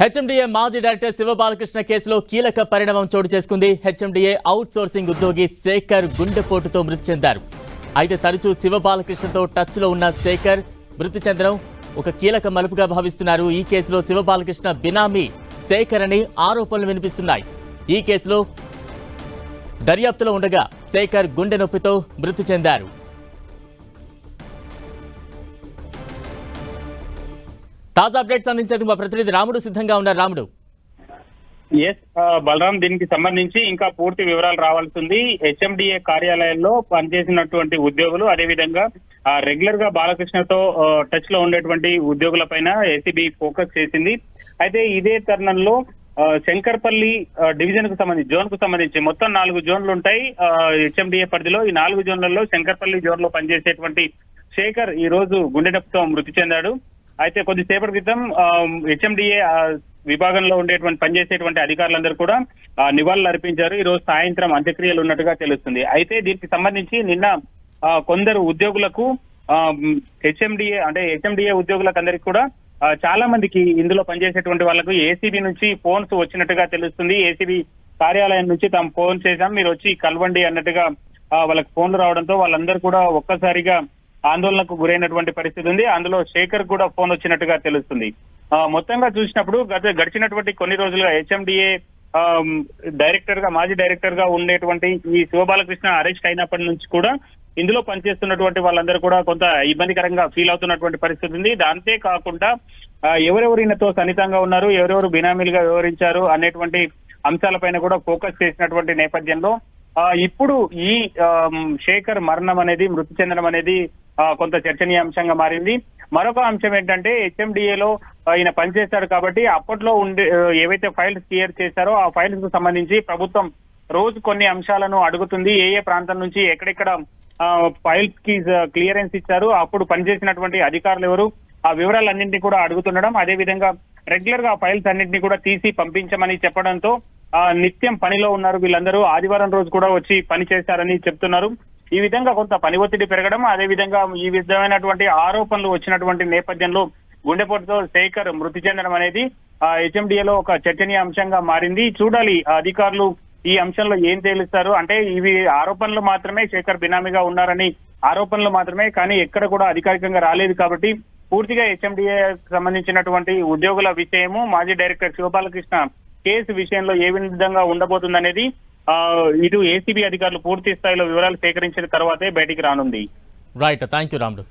HMDA మాజీ director Shiva Balakrishna కేసులో కీలక పరిణామం చోటు చేసుకుంది. హెచ్ఎండిఏ అవుట్ సోర్సింగ్ ఉద్యోగి శేఖర్ గుండెపోటుతో మృతి చెందారు. అయితే తరచూ శివబాలకృష్ణతో టచ్లో ఉన్న శేఖర్ మృతి చెందడం ఒక కీలక మలుపుగా భావిస్తున్నారు. ఈ కేసులో శివబాలకృష్ణ బినామీ శేఖర్ అని ఆరోపణలు వినిపిస్తున్నాయి. ఈ కేసులో దర్యాప్తులో ఉండగా శేఖర్ గుండె నొప్పితో మృతి చెందారు. తాజా అప్డేట్స్ అందించేందుకు మా ప్రతినిధి రాముడు సిద్ధంగా ఉన్నారు. రాముడు. ఎస్ బలరాం దీనికి సంబంధించి ఇంకా పూర్తి వివరాలు రావాల్సి ఉంది హెచ్ఎండిఏ కార్యాలయంలో పనిచేసినటువంటి ఉద్యోగులు అదేవిధంగా రెగ్యులర్గా బాలకృష్ణతో టచ్లో ఉండేటువంటి ఉద్యోగుల పైన ఏసీబీ ఫోకస్ చేసింది. అయితే ఇదే తరుణంలో శంకర్పల్లి డివిజన్కు సంబంధించి జోన్కు సంబంధించి మొత్తం నాలుగు జోన్లు ఉంటాయి. హెచ్ఎండిఏ పరిధిలో ఈ నాలుగు జోన్లలో శంకర్పల్లి జోన్లో పనిచేసేటువంటి శేఖర్ ఈ రోజు గుండె నొప్పితో మృతి చెందాడు. అయితే కొద్దిసేపటి క్రితం హెచ్ఎండిఏ విభాగంలో ఉండేటువంటి పనిచేసేటువంటి అధికారులందరూ కూడా నివాళులు అర్పించారు. ఈ రోజు సాయంత్రం అంత్యక్రియలు ఉన్నట్టుగా తెలుస్తుంది. అయితే దీనికి సంబంధించి నిన్న ఆ, కొందరు ఉద్యోగులకు హెచ్ఎండిఏ అంటే హెచ్ఎండిఏ ఉద్యోగులకు అందరికి కూడా చాలా మందికి ఇందులో పనిచేసేటువంటి వాళ్ళకు ఏసీబీ నుంచి ఫోన్స్ వచ్చినట్టుగా తెలుస్తుంది. ఏసీబీ కార్యాలయం నుంచి తాము ఫోన్ చేశాం. మీరు వచ్చి కలవండి అన్నట్టుగా వాళ్ళకి ఫోన్లు రావడంతో వాళ్ళందరూ కూడా ఒక్కసారిగా ఆందోళనకు గురైనటువంటి పరిస్థితి ఉంది. అందులో శేఖర్ కూడా ఫోన్ వచ్చినట్టుగా తెలుస్తుంది. మొత్తంగా చూసినప్పుడు గత గడిచినటువంటి కొన్ని రోజులుగా హెచ్ఎండిఏ డైరెక్టర్గా మాజీ డైరెక్టర్గా ఉండేటువంటి ఈ శివబాలకృష్ణ అరెస్ట్ అయినప్పటి నుంచి కూడా ఇందులో పనిచేస్తున్నటువంటి వాళ్ళందరూ కూడా కొంత ఇబ్బందికరంగా ఫీల్ అవుతున్నటువంటి పరిస్థితి ఉంది. దాంతే కాకుండా ఎవరెవరు ఈయనతో సన్నిహితంగా ఉన్నారు ఎవరెవరు బినామీలుగా వ్యవహరించారు అనేటువంటి అంశాలపైన కూడా ఫోకస్ చేసినటువంటి నేపథ్యంలో ఇప్పుడు ఈ శేఖర్ మరణం అనేది మృతి చెందడం అనేది కొంత చర్చనీయాంశంగా మారింది. మరొక అంశం ఏంటంటే హెచ్ఎండిఏలో ఈయన పనిచేశాడు కాబట్టి అప్పట్లో ఉండే ఏవైతే ఫైల్స్ క్లియర్ చేశారో ఆ ఫైల్స్కు సంబంధించి ప్రభుత్వం రోజు కొన్ని అంశాలను అడుగుతుంది. ఏ ఏ ప్రాంతం నుంచి ఎక్కడెక్కడ ఫైల్స్కి క్లియరెన్స్ ఇచ్చారు అప్పుడు పనిచేసినటువంటి అధికారులు ఎవరు ఆ వివరాలన్నింటినీ కూడా అడుగుతుండడం. అదే విధంగా రెగ్యులర్గా ఫైల్స్ అన్నింటినీ కూడా తీసి పంపించమని చెప్పడంతో నిత్యం పనిలో ఉన్నారు వీళ్ళందరూ. ఆదివారం రోజు కూడా వచ్చి పని చేశారని చెప్తున్నారు. ఈ విధంగా కొంత పని ఒత్తిడి పెరగడం అదే విధంగా ఈ విధమైనటువంటి ఆరోపణలు వచ్చినటువంటి నేపథ్యంలో గుండెపోటుతో శేఖర్ మృతి చెందడం అనేది హెచ్ఎండిఏలో ఒక చర్చనీయాంశంగా మారింది. చూడాలి అధికారులు ఈ అంశంలో ఏం తేలుస్తారు. అంటే ఇవి ఆరోపణలు మాత్రమే శేఖర్ బినామీగా ఉన్నారని ఆరోపణలు మాత్రమే కానీ ఎక్కడ కూడా అధికారికంగా రాలేదు కాబట్టి పూర్తిగా హెచ్ఎండిఏ సంబంధించినటువంటి ఉద్యోగుల విషయము మాజీ డైరెక్టర్ శివబాలకృష్ణ కేసు విషయంలో ఏ విధంగా ఉండబోతుందనేది ఆ, ఇటు ఏసీబీ అధికారులు పూర్తి స్థాయిలో వివరాలు సేకరించిన తర్వాతే బయటికి రానుంది. రైట్ థ్యాంక్ యూ రాముడు